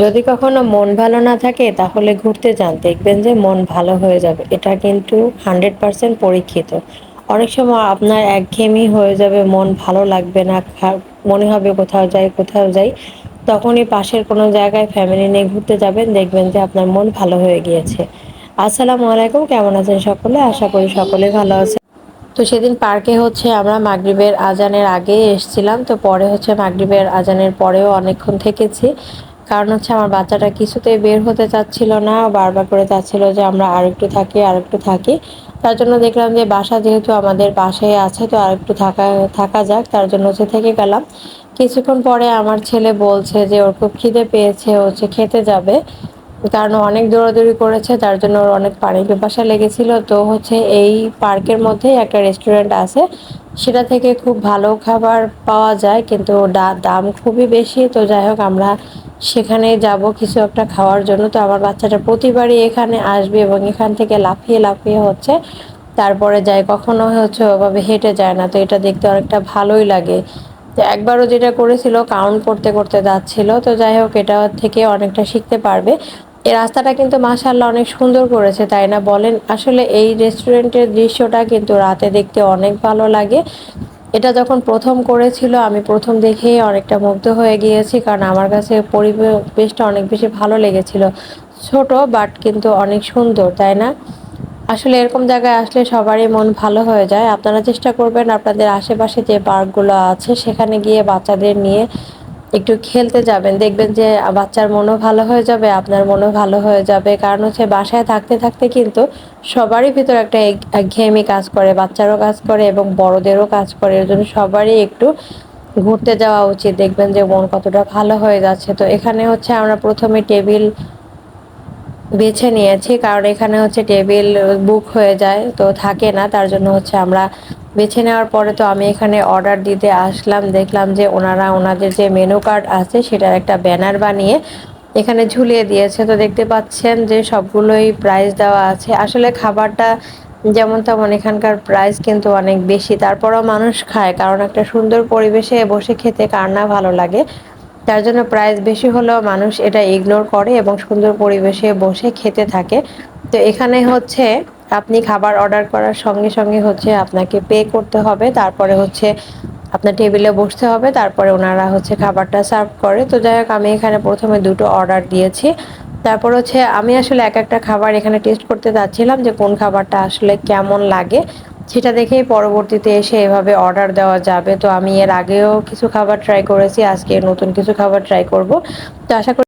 যদি কখনো মন ভালো না থাকে, তাহলে ঘুরতে যান। দেখবেন যে মন ভালো হয়ে যাবে। এটা কিন্তু হান্ড্রেড পারসেন্ট পরীক্ষিত। অনেক সময় আপনার একঘেয়েমি হয়ে যাবে, মন ভালো লাগবে না মনে হবে কোথাও যাই কোথাও যাই। তখনই পাশের কোনো জায়গায় ফ্যামিলি নিয়ে ঘুরতে যাবেন, দেখবেন যে আপনার মন ভালো হয়ে গিয়েছে। আসসালামু আলাইকুম, কেমন আছেন সকলে? আশা করি সকলে ভালো আছে তো সেদিন পার্কে হচ্ছে আমরা মাগরীবের আজানের আগে এসছিলাম। তো পরে হচ্ছে মাগরীবের আজানের পরেও অনেকক্ষণ থেকেছি। কারণ হচ্ছে আমার বাচ্চাটা কিছুতেই বের হতে চাচ্ছিল না, বারবার করে চাচ্ছিল যে আমরা আর একটু থাকি আর একটু থাকি। তার জন্য দেখলাম যে বাসা যেহেতু আমাদের পাশেই আছে, তো আর একটু থাকা থাকা যাক, তার জন্য হচ্ছে থেকে গেলাম। কিছুক্ষণ পরে আমার ছেলে বলছে যে ওর খুব খিদে পেয়েছে হচ্ছে খেতে যাবে। কারণ অনেক দৌড়াদৌড়ি করেছে, তার জন্য ওর অনেক পানি পিপাসা লেগেছিল। তো হচ্ছে এই পার্কের মধ্যে একটা রেস্টুরেন্ট আছে, সেটা থেকে খুব ভালো খাবার পাওয়া যায়, কিন্তু দাম খুবই বেশি। তো যাই হোক, আমরা সেখানে যাব কিছু একটা খাওয়ার জন্য। তো আমার বাচ্চাটা প্রতিবারই এখানে আসবে এবং এখান থেকে লাফিয়ে লাফিয়ে হচ্ছে তারপরে যায়। কখনো হচ্ছে ওভাবে হেঁটে যায় না। তো এটা দেখতে অনেকটা ভালোই লাগে। তো একবারও যেটা করেছিল কাউন্ট করতে করতে যাচ্ছিল। তো যাই হোক, এটা থেকে অনেকটা শিখতে পারবে। এই রাস্তাটা কিন্তু মাসাল্লাহ অনেক সুন্দর করেছে, তাই না বলেন? আসলে এই রেস্টুরেন্টের দৃশ্যটা কিন্তু রাতে দেখতে অনেক ভালো লাগে। এটা যখন প্রথম করেছিল, আমি প্রথম দেখেই অনেকটা মুগ্ধ হয়ে গিয়েছি, কারণ আমার কাছে পরিবেশটা অনেক বেশি ভালো লেগেছিল। ছোট বাট কিন্তু অনেক সুন্দর, তাই না? আসলে এরকম জায়গায় আসলে সবারই মন ভালো হয়ে যায়। আপনারা চেষ্টা করবেন আপনাদের আশেপাশে যে পার্কগুলো আছে, সেখানে গিয়ে বাচ্চাদের নিয়ে একটু খেলতে যাবেন, দেখবেন যে বাচ্চার মনও ভালো হয়ে যাবে, আপনার মনও ভালো হয়ে যাবে। কারণ হচ্ছে বাসায় থাকতে থাকতে কিন্তু সবারই ভিতর একটা ঘেয়েমি কাজ করে, বাচ্চারও কাজ করে এবং বড়দেরও কাজ করে। এর জন্য সবারই একটু ঘুরতে যাওয়া উচিত, দেখবেন যে মন কতটা ভালো হয়ে যাচ্ছে। তো এখানে হচ্ছে আমরা প্রথমে টেবিল বেছে নিয়েছি, কারণ এখানে হচ্ছে টেবিল বুক হয়ে যায়, তো থাকে না। তার জন্য হচ্ছে আমরা বেছে নেওয়ার পরে তো আমি এখানে অর্ডার দিতে আসলাম, দেখলাম যে ওনারা ওনাদের যে মেনু কার্ড আছে সেটার একটা ব্যানার বানিয়ে এখানে ঝুলিয়ে দিয়েছে। তো দেখতে পাচ্ছেন যে সবগুলোই প্রাইস দেওয়া আছে। আসলে খাবারটা যেমন তেমন এখানকার প্রাইস কিন্তু অনেক বেশি। তারপরও মানুষ খায়, কারণ একটা সুন্দর পরিবেশে বসে খেতে কার না ভালো লাগে। তার জন্য প্রাইস বেশি হলেও মানুষ এটা ইগনোর করে এবং সুন্দর পরিবেশে বসে খেতে থাকে। তো এখানে হচ্ছে আপনি খাবার অর্ডার করার সঙ্গে সঙ্গে হচ্ছে আপনাকে পে করতে হবে, তারপরে হচ্ছে আপনার টেবিলে বসতে হবে, তারপরে ওনারা হচ্ছে খাবারটা সার্ভ করে। তো যাই হোক, আমি এখানে প্রথমে দুটো অর্ডার দিয়েছি। তারপর হচ্ছে আমি আসলে এক একটা খাবার এখানে টেস্ট করতে যাচ্ছিলাম যে কোন খাবারটা আসলে কেমন লাগে। সেটা দেখেই পরবর্তীতে এসে এভাবে অর্ডার দেওয়া যাবে। তো আমি এর আগেও কিছু খাবার ট্রাই করেছি, আজকে নতুন কিছু খাবার ট্রাই করব। তো আশা